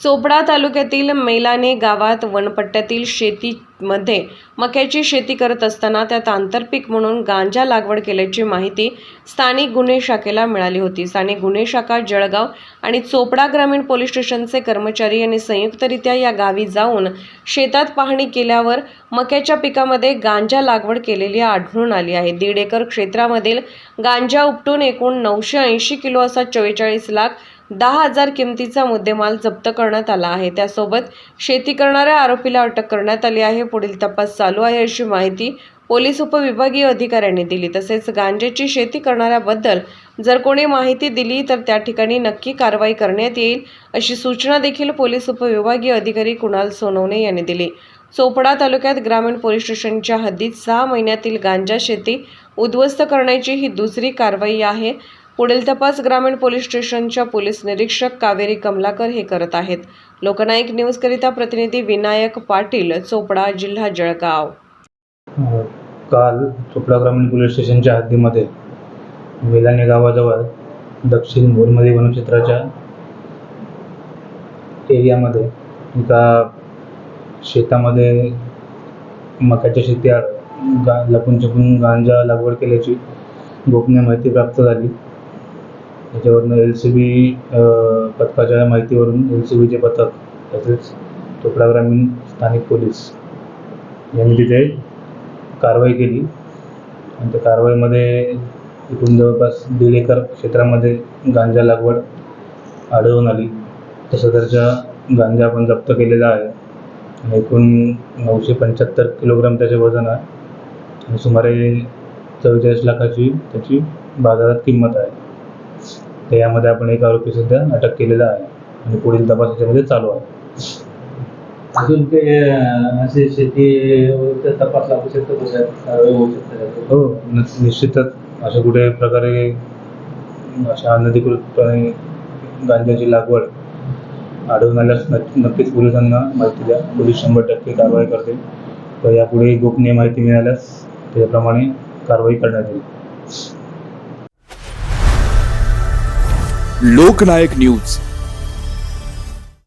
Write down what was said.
चोपडा तालुक्यातील मेलाने गावात वनपट्ट्यातील शेतीमध्ये मक्याची शेती करत असताना त्यात आंतरपीक म्हणून गांजा लागवड केल्याची माहिती स्थानिक गुन्हे शाखेला मिळाली होती. स्थानिक गुन्हे शाखा जळगाव आणि चोपडा ग्रामीण पोलीस स्टेशनचे कर्मचारी यांनी संयुक्तरित्या या गावी जाऊन शेतात पाहणी केल्यावर मक्याच्या पिकामध्ये गांजा लागवड केलेली आढळून आली आहे. दीड एकर क्षेत्रामधील गांजा उपटून एकूण नऊशे ऐंशी किलो असा चव्वेचाळीस लाख दहा हजार किमतीचा मुद्देमाल जप्त करण्यात आला आहे. त्यासोबत शेती करणाऱ्या आरोपीला अटक करण्यात आली आहे. पुढील तपास चालू आहे अशी माहिती पोलीस उपविभागीय अधिकाऱ्यांनी दिली. तसेच गांजेची शेती करणाऱ्याबद्दल जर कोणी माहिती दिली तर त्या ठिकाणी नक्की कारवाई करण्यात येईल अशी सूचना देखील पोलीस उपविभागीय अधिकारी कुणाल सोनवणे यांनी दिली. चोपडा तालुक्यात ग्रामीण पोलीस स्टेशनच्या हद्दीत सहा महिन्यातील गांजा शेती उद्ध्वस्त करण्याची ही दुसरी कारवाई आहे. पुढील तपास ग्रामीण पोलीस स्टेशनच्या पोलीस निरीक्षक कावेरी कमलाकर हे करत आहेत. लोकनायक न्यूजकरिता प्रतिनिधी विनायक पाटील चोपडा जिल्हा जळगाव. काल चोपडा ग्रामीण पोलीस स्टेशनच्या हद्दीमध्ये वेलाने गावाजवळ दक्षिण भोरमध्ये वनक्षेत्राच्या एरियामध्ये एका शेतामध्ये मक्याच्या शेती गा लपून छपून गांजा लागवड केल्याची गोपनीय माहिती प्राप्त झाली. त्याच्यावरनं एल सी बी पथकाच्या माहितीवरून एल सी बीचे पथक तसेच चोपडा ग्रामीण स्थानिक पोलीस यांनी तिथे कारवाई केली. आणि त्या कारवाईमध्ये इथून जवळपास दीड एकर क्षेत्रामध्ये गांजा लागवड आढळून आली. तर सदरच्या गांजा आपण जप्त केलेला आहे. आणि एकूण नऊशे पंच्याहत्तर किलोग्राम त्याचे वजन आहे. आणि सुमारे चव्वेचाळीस लाखाची त्याची बाजारात किंमत आहे. तर यामध्ये आपण एक आरोपी सध्या अटक केलेला आहे आणि पुढील तपास याच्यामध्ये चालू आहे. अजून ते असे शेती तपास लागू शकतो होऊ शकते हो निश्चितच. अशा कुठे प्रकारे अशा अनधिकृतपणे गांजाची लागवड आढळून आल्यास नक्की नक्कीच पोलिसांना माहिती द्या. पोलीस शंभर टक्के कारवाई करते तर यापुढे गोपनीय माहिती मिळाल्यास त्याप्रमाणे कारवाई करण्यात येईल. लोकनायक न्यूज.